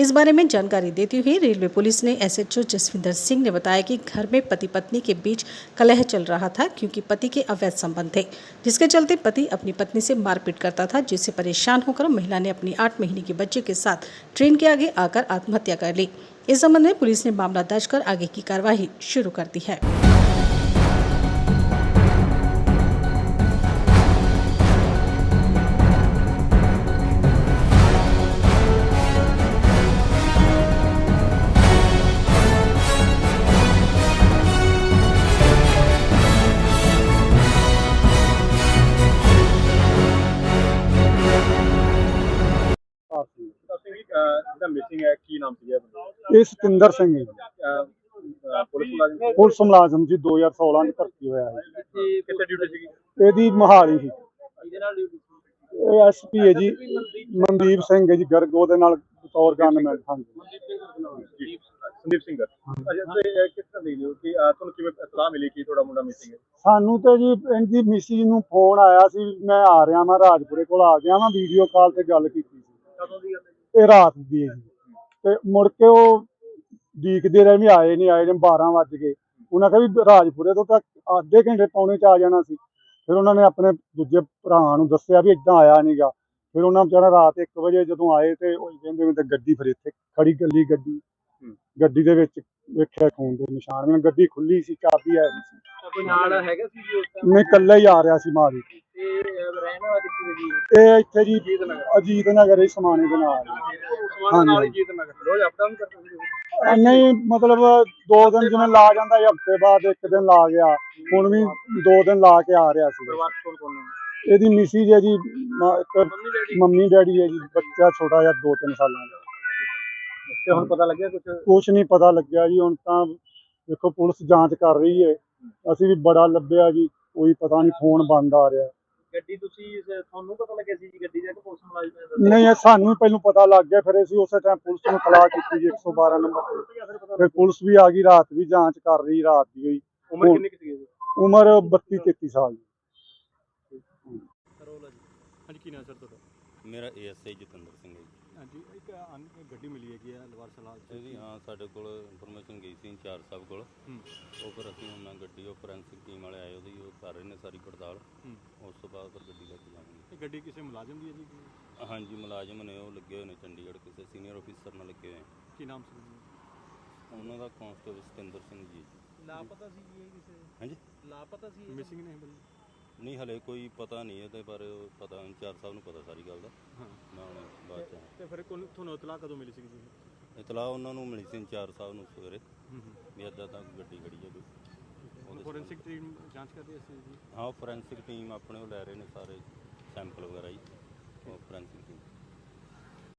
इस बारे में जानकारी देते हुए रेलवे पुलिस ने एसएचओ जसविंदर सिंह ने बताया कि घर में पति पत्नी के बीच कलह चल रहा था क्योंकि पति के अवैध संबंध थे, जिसके चलते पति अपनी पत्नी से मारपीट करता था, जिससे परेशान होकर महिला ने अपनी आठ महीने के बच्चे के साथ ट्रेन के आगे आकर आत्महत्या कर ली। इस संबंध में पुलिस ने मामला दर्ज कर आगे की कार्रवाई शुरू कर दी है। ਮਿਸਿੰਗ ਹੈ ਕੀ ਨਾਮ ਸੀਗਾ ਬੰਦੇ ਇਹ ਸਤਿੰਦਰ ਸਿੰਘ ਹੈ। ਜੀ। ਦਾ? ਅਹ, ਪੁਲਿਸ ਮੁਲਾਜ਼ਮ ਪੁਲਿਸ ਮੁਲਾਜ਼ਮ ਜੀ 2016 ਚ ਭਰਤੀ ਹੋਇਆ ਹੈ। ਕਿੱਥੇ ਡਿਊਟੀ ਸੀਗੀ? ਇਹਦੀ ਮਹਾਲੀ ਸੀ। ਇਹਦੇ ਨਾਲ ਡਿਊਟੀ ਇਹ ਐਸਪੀ ਹੈ ਜੀ ਮਨਦੀਪ ਸਿੰਘ ਹੈ ਜੀ ਗਰਗ ਉਹਦੇ ਨਾਲ ਬਤੌਰ ਗਨਮੈਨ ਹਾਂਜੀ। ਸੰਦੀਪ ਸਿੰਘ ਅੱਛਾ ਤੇ ਇਹ ਕਿਸ ਤਰ੍ਹਾਂ ਦੇਖਦੇ ਹੋ ਕਿ ਅਹ, ਤੁਹਾਨੂੰ ਕਿਵੇਂ ਇਤਲਾਹ ਮਿਲੀ ਕਿ ਤੁਹਾਡਾ ਮੁੰਡਾ ਮਿਸਿੰਗ ਹੈ? ਸਾਨੂੰ ਤੇ ਜੀ ਇਹਦੀ ਮਿਸੀ ਨੂੰ ਫੋਨ ਆਇਆ ਸੀ ਮੈਂ ਆ ਰਿਹਾ ਮੈਂ ਰਾਜਪੁਰੇ ਕੋਲ ਆ ਗਿਆ ਮੈਂ ਵੀਡੀਓ ਕਾਲ ਤੇ ਗੱਲ ਕੀਤੀ ਸੀ। ਕਦੋਂ ਦੀ ਗੱਲ ਹੈ? ਇਹ ਰਾਤ ਦੀ ਹੈ ਜੀ। ਤੇ ਮੁੜ ਕੇ ਉਹ ਡੀਕਦੇ ਰਹੇ ਵੀ ਆਏ ਨਹੀਂ ਆਏ ਨੇ 12 ਵੱਜ ਗਏ। ਉਹਨਾਂ ਕਿਹਾ ਵੀ ਰਾਜਪੁਰੇ ਤੋਂ ਤਾਂ ਅੱਧੇ ਘੰਟੇ ਪੌਣੇ ਚ ਆ ਜਾਣਾ ਸੀ। ਫਿਰ ਉਹਨਾਂ ਨੇ ਆਪਣੇ ਦੂਜੇ ਭਰਾ ਨੂੰ ਦੱਸਿਆ ਵੀ ਇਦਾਂ ਆਇਆ ਨਹੀਂਗਾ ਫਿਰ ਉਹਨਾਂ ਵਿਚਾਰਾ ਰਾਤ 1 ਵਜੇ ਜਦੋਂ ਆਏ ਤੇ ਉਹ ਕਹਿੰਦੇ ਵੀ ਤੇ ਗੱਡੀ ਫਿਰ ਇੱਥੇ ਖੜੀ ਗੱਲੀ ਗੱਡੀ। ਗੱਡੀ ਦੇ ਵਿੱਚ ਵੇਖਿਆ ਖੂਨ ਦੇ ਨਿਸ਼ਾਨ। ਮੈਨੂੰ ਗੱਡੀ ਖੁੱਲੀ ਸੀ ਚਾਬੀ ਹੈ ਨਹੀਂ ਸੀ। ਕੋਈ ਨਾਲ ਹੈਗਾ ਸੀ ਜੀ ਉਸ ਟਾਈਮ ਮੈਂ ਇਕੱਲਾ ਹੀ ਆ ਰਿਹਾ ਸੀ ਮਾਰੀ ਤੇ ਰਹਿਣ ਕਿੱਥੇ ਜੀ ਇਹ ਇੱਥੇ ਜੀ ਜੀਤ ਨਗਰ। ਅਜੀਤ ਨਗਰ ਹੀ ਸਮਾਣੇ ਦੇ ਨਾਲ। ਉਸਮਾਨ ਨਾਲ ਹੀ ਜੀਤ ਨਗਰ ਰੋਜ਼ ਅਪ ਡਾਊਨ ਕਰਦੇ ਸੀ ਅਹ ਨਹੀਂ ਮਤਲਬ ਦੋ ਦਿਨ ਜਿਵੇਂ ਲਾ ਜਾਂਦਾ ਸੀ ਹਫ਼ਤੇ ਬਾਅਦ ਇੱਕ ਦਿਨ ਲਾ ਗਿਆ। ਹੁਣ ਵੀ ਦੋ ਦਿਨ ਲਾ ਕੇ ਆ ਰਿਹਾ ਸੀ। ਪਰਿਵਾਰ ਚ ਕੌਣ ਕੌਣ ਨੇ? ਇਹਦੀ ਮਿਸੀ ਹੈ ਜੀ ਮ- ਇੱਕ ਮੰਮੀ ਡੈਡੀ? ਮੰਮੀ ਡੈਡੀ ਹੈ ਜੀ ਬੱਚਾ ਛੋਟਾ ਜਿਹਾ 2-3 ਸਾਲਾਂ ਦਾ। ਤੇ ਹੁਣ ਪਤਾ ਲੱਗਿਆ ਕੁਝ ਕੁਛ ਨਹੀਂ ਪਤਾ ਲੱਗਿਆ ਜੀ ਹੁਣ ਤਾਂ ਦੇਖੋ ਪੁਲਿਸ ਜਾਂਚ ਕਰ ਰਹੀ ਹੈ। ਅਸੀਂ ਵੀ ਬੜਾ ਲੱਭਿਆ ਜੀ ਕੋਈ ਪਤਾ ਨਹੀਂ ਫੋਨ ਬੰਦ ਆ ਰਿਹਾ। ਗੱਡੀ ਤੁਸੀਂ ਤੁਹਾਨੂੰ ਪਤਾ ਲੱਗਿਆ ਸੀ ਜੀ ਗੱਡੀ ਦਾ ਕਿ ਪੁਲਿਸ ਮੁਲਾਜ਼ਮ ਨਹੀਂ ਇਹ ਸਾਨੂੰ ਪਹਿਲਾਂ ਪਤਾ ਲੱਗ ਗਿਆ ਫਿਰ ਅਸੀਂ ਉਸੇ ਟਾਈਮ ਪੁਲਿਸ ਨੂੰ ਤਲਾਹ ਕੀਤੀ ਜੀ 112 ਨੰਬਰ ਤੇ। ਫਿਰ ਪੁਲਿਸ ਵੀ ਆ ਗਈ ਰਾਤ ਵੀ ਜਾਂਚ ਕਰ ਰਹੀ ਰਾਤ ਦੀ ਹੋਈ। ਉਮਰ ਕਿੰਨੀ ਕੁ ਜੀ ਉਮਰ 32 33 ਸਾਲ ਦੀ। ਕਰੋਲਾ ਜੀ। ਹਾਂਜੀ ਕੀ ਨਾਮ ਸਰ ਤੁਹਾਡਾ? ਮੇਰਾ ਏਐਸਆਈ ਜਤਿੰਦਰ ਸਿੰਘ ਹੈ ਜੀ। ਹਾਂਜੀ ਇੱਕ ਅਨ- ਗੱਡੀ ਮਿਲੀ ਹੈਗੀ ਆ ਲਵਾਰ ਸਲਾਹ ਇਹਦੀ ਹਾਂ ਸਾਡੇ ਕੋਲ ਇਨਫੋਰਮੇਸ਼ਨ ਗਈ ਸੀ ਇੰਚਾਰਜ ਸਾਹਿਬ ਕੋਲ। ਹੂੰ। ਉਹ ਫਿਰ ਅਸੀਂ ਉਹਨਾਂ ਗੱਡੀ ਉਹ ਫੋਰੈਂਸਿਕ ਟੀਮ ਵਾਲੇ ਆਏ ਉਹਦੀ ਉਹ ਕਰ ਰਹੇ ਨੇ ਸਾਰੀ ਪੜਤਾਲ। ਹੂੰ। ਉਸ ਤੋਂ ਬਾਅਦ ਫਿਰ ਗੱਡੀ ਲੈ ਕੇ ਜਾਵਾਂਗੇ। ਇਹ ਗੱਡੀ ਕਿਸੇ ਮੁਲਾਜ਼ਮ ਦੀ ਹੈ ਜੀ? ਹਾਂਜੀ ਮੁਲਾਜ਼ਮ ਨੇ ਉਹ ਲੱਗੇ ਹੋਏ ਨੇ ਚੰਡੀਗੜ੍ਹ ਕਿਸੇ ਸੀਨੀਅਰ ਅਫੀਸਰ ਨਾਲ ਲੱਗੇ ਹੋਏ। ਕੀ ਨਾਮ ਸੀ? ਉਹਨਾਂ ਦਾ ਕਾਂਸਟੇਬਲ ਸਤਿੰਦਰ ਸਿੰਘ ਜੀ। ਲਾਪਤਾ ਸੀ ਜੀ ਇਹ ਕਿਸੇ ਹਾਂਜੀ? ਲਾਪਤਾ ਸੀ ਮਿਸਿੰਗ ਨਹੀਂ ਬਲ ਨਹੀਂ ਹਲੇ ਕੋਈ ਪਤਾ ਨਹੀਂ ਇਹਦੇ ਬਾਰੇ ਪਤਾ ਇੰਚਾਰਜ ਸਾਹਿਬ ਨੂੰ ਪਤਾ ਸਾਰੀ ਗੱਲ ਦਾ। ਹਾਂ। ਹੁਣ ਬਾਅਦ ਚ ਤੇ ਫਿਰ ਕੋਲ ਤੁਹਾਨੂੰ ਇਤਲਾਹ ਕਦੋਂ ਮਿਲੀ ਸੀ ਜੀ? ਇਤਲਾਹ ਉਹਨਾਂ ਨੂੰ ਮਿਲੀ ਸੀ ਇੰਚਾਰਜ ਸਾਹਿਬ ਨੂੰ ਸਵੇਰੇ ਹੂੰ ਹੂੰ। ਵੀ ਇੱਦਾਂ ਤਾਂ ਗੱਡੀ ਖੜੀ ਹੈ ਕੋਈ ਫੋਰੈਂਸਿਕ ਟੀਮ ਜਾਂਚ ਕਰਦੀ ਸੀ ਜੀ? ਹਾਂ ਫੋਰੈਂਸਿਕ ਟੀਮ ਆਪਣੇ ਉਹ ਲੈ ਰਹੇ ਨੇ ਸਾਰੇ ਸੈਂਪਲ ਵਗੈਰਾ ਜੀ। ਉਹ ਫੋਰੈਂਸਿਕ ਟੀਮ